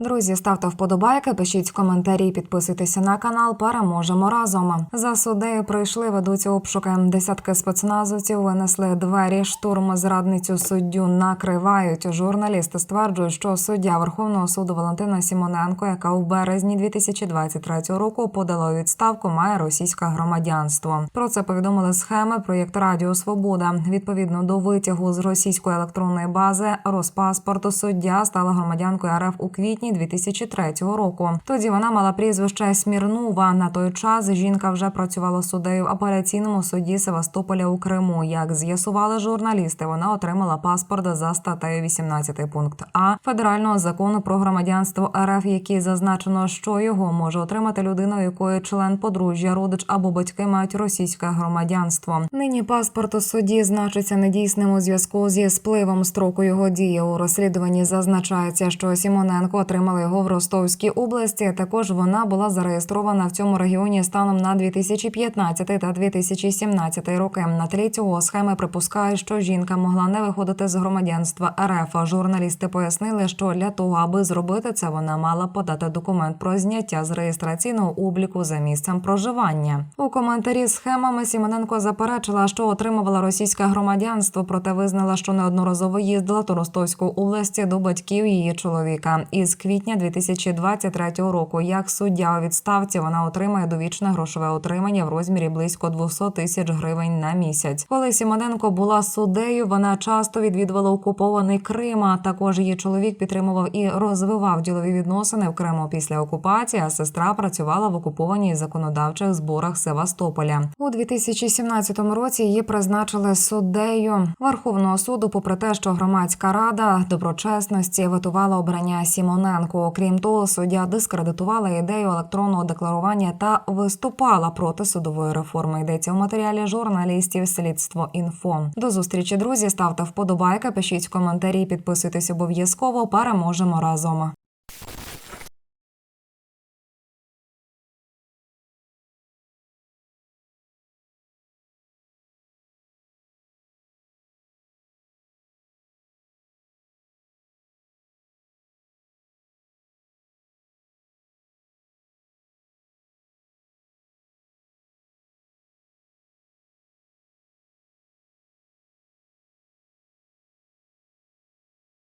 Друзі, ставте вподобайки, пишіть коментарі, підписуйтеся на канал. Переможемо разом. За суддею прийшли, ведуться обшуки. Десятки спецназовців винесли двері. Штурм зрадницю суддю накривають. Журналісти стверджують, що суддя Верховного суду Валентина Сімоненко, яка у березні 2023 року подала відставку, має російське громадянство. Про це повідомили схеми проєкт Радіо Свобода. Відповідно до витягу з російської електронної бази Роспаспорту суддя стала громадянкою РФ у квітні 2003 року. Тоді вона мала прізвище Смірнова. На той час жінка вже працювала суддею в апеляційному суді Севастополя у Криму. Як з'ясували журналісти, вона отримала паспорт за статтею 18 пункт А федерального закону про громадянство РФ, який зазначено, що його може отримати людина, у якої член подружжя, родич або батьки мають російське громадянство. Нині паспорт у суді значиться недійсним у зв'язку зі спливом строку його дії. У розслідуванні зазначається, що Сімоненко отримала його в Ростовській області. Також вона була зареєстрована в цьому регіоні станом на 2015 та 2017 роки. На тлі цього схеми припускають, що жінка могла не виходити з громадянства РФ. Журналісти пояснили, що для того, аби зробити це, вона мала подати документ про зняття з реєстраційного обліку за місцем проживання. У коментарі з схемами Сімоненко заперечила, що отримувала російське громадянство, проте визнала, що неодноразово їздила до Ростовської області до батьків її чоловіка. Із квітня 2023 року, як суддя у відставці, вона отримає довічне грошове отримання в розмірі близько 200 тисяч гривень на місяць. Коли Сімоненко була суддею, вона часто відвідувала окупований Крим. а Також її чоловік підтримував і розвивав ділові відносини в Криму після окупації. А сестра працювала в окупованій законодавчих зборах Севастополя. У 2017 році її призначили суддею Верховного суду, попри те, що громадська рада доброчесності ветувала обрання Сімоненко. Окрім того, суддя дискредитувала ідею електронного декларування та виступала проти судової реформи. Йдеться у матеріалі журналістів Слідство інфо. До зустрічі, друзі. Ставте вподобайка, пишіть коментарі, підписуйтесь обов'язково. Переможемо разом.